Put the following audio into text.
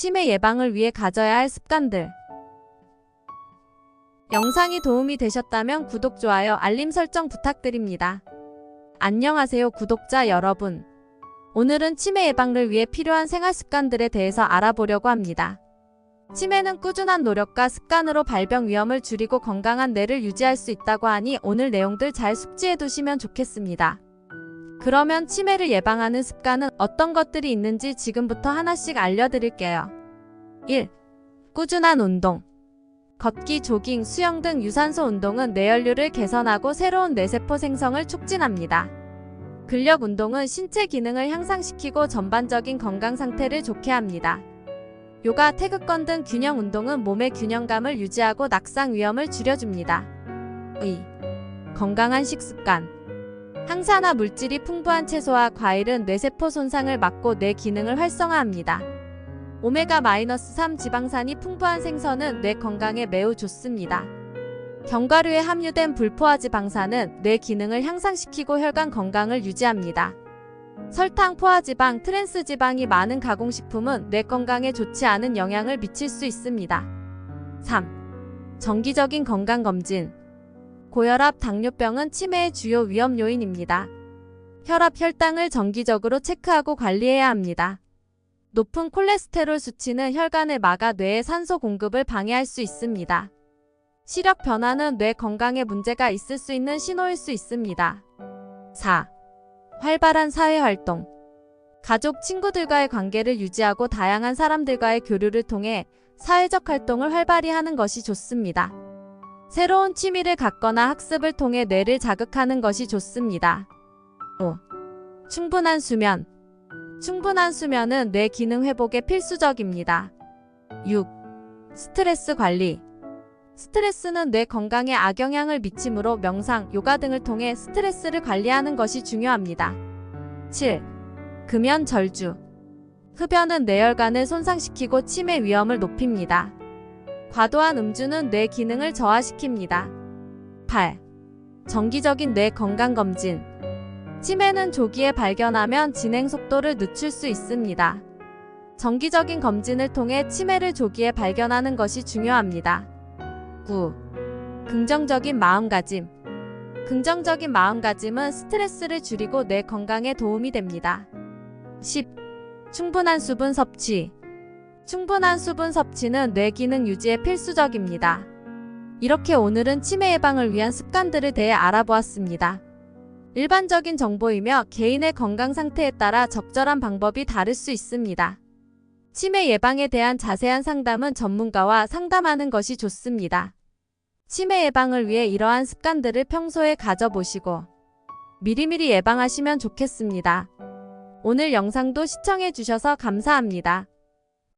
치매 예방을 위해 가져야 할 습관들. 영상이 도움이 되셨다면 구독, 좋아요, 알림 설정 부탁드립니다. 안녕하세요, 구독자 여러분. 오늘은 치매 예방을 위해 필요한 생활 습관들에 대해서 알아보려고 합니다. 치매는 꾸준한 노력과 습관으로 발병 위험을 줄이고 건강한 뇌를 유지할 수 있다고 하니 오늘 내용들 잘 숙지해 두시면 좋겠습니다. 그러면 치매를 예방하는 습관은 어떤 것들이 있는지 지금부터 하나씩 알려드릴게요. 1. 꾸준한 운동. 걷기, 조깅, 수영 등 유산소 운동은 뇌혈류를 개선하고 새로운 뇌세포 생성을 촉진합니다. 근력 운동은 신체 기능을 향상시키고 전반적인 건강 상태를 좋게 합니다. 요가, 태극권 등 균형 운동은 몸의 균형감을 유지하고 낙상 위험을 줄여줍니다. 2. 건강한 식습관. 항산화 물질이 풍부한 채소와 과일은 뇌세포 손상을 막고 뇌 기능을 활성화합니다. 오메가-3 지방산이 풍부한 생선은 뇌 건강에 매우 좋습니다. 견과류에 함유된 불포화 지방산은 뇌 기능을 향상시키고 혈관 건강을 유지합니다. 설탕, 포화지방, 트랜스 지방이 많은 가공식품은 뇌 건강에 좋지 않은 영향을 미칠 수 있습니다. 3. 정기적인 건강 검진. 고혈압, 당뇨병은 치매의 주요 위험 요인입니다. 혈압, 혈당을 정기적으로 체크하고 관리해야 합니다. 높은 콜레스테롤 수치는 혈관을 막아 뇌의 산소 공급을 방해할 수 있습니다. 시력 변화는 뇌 건강에 문제가 있을 수 있는 신호일 수 있습니다. 4. 활발한 사회활동. 가족, 친구들과의 관계를 유지하고 다양한 사람들과의 교류를 통해 사회적 활동을 활발히 하는 것이 좋습니다. 새로운 취미를 갖거나 학습을 통해 뇌를 자극하는 것이 좋습니다. 5. 충분한 수면. 충분한 수면은 뇌 기능 회복에 필수적입니다. 6. 스트레스 관리. 스트레스는 뇌 건강에 악영향을 미치므로 명상, 요가 등을 통해 스트레스를 관리하는 것이 중요합니다. 7. 금연 절주. 흡연은 뇌혈관을 손상시키고 치매 위험을 높입니다. 과도한 음주는 뇌 기능을 저하시킵니다. 8. 정기적인 뇌 건강 검진. 치매는 조기에 발견하면 진행 속도를 늦출 수 있습니다. 정기적인 검진을 통해 치매를 조기에 발견하는 것이 중요합니다. 9. 긍정적인 마음가짐. 긍정적인 마음가짐은 스트레스를 줄이고 뇌 건강에 도움이 됩니다. 10. 충분한 수분 섭취. 충분한 수분 섭취는 뇌 기능 유지에 필수적입니다. 이렇게 오늘은 치매 예방을 위한 습관들에 대해 알아보았습니다. 일반적인 정보이며 개인의 건강 상태에 따라 적절한 방법이 다를 수 있습니다. 치매 예방에 대한 자세한 상담은 전문가와 상담하는 것이 좋습니다. 치매 예방을 위해 이러한 습관들을 평소에 가져보시고 미리미리 예방하시면 좋겠습니다. 오늘 영상도 시청해주셔서 감사합니다.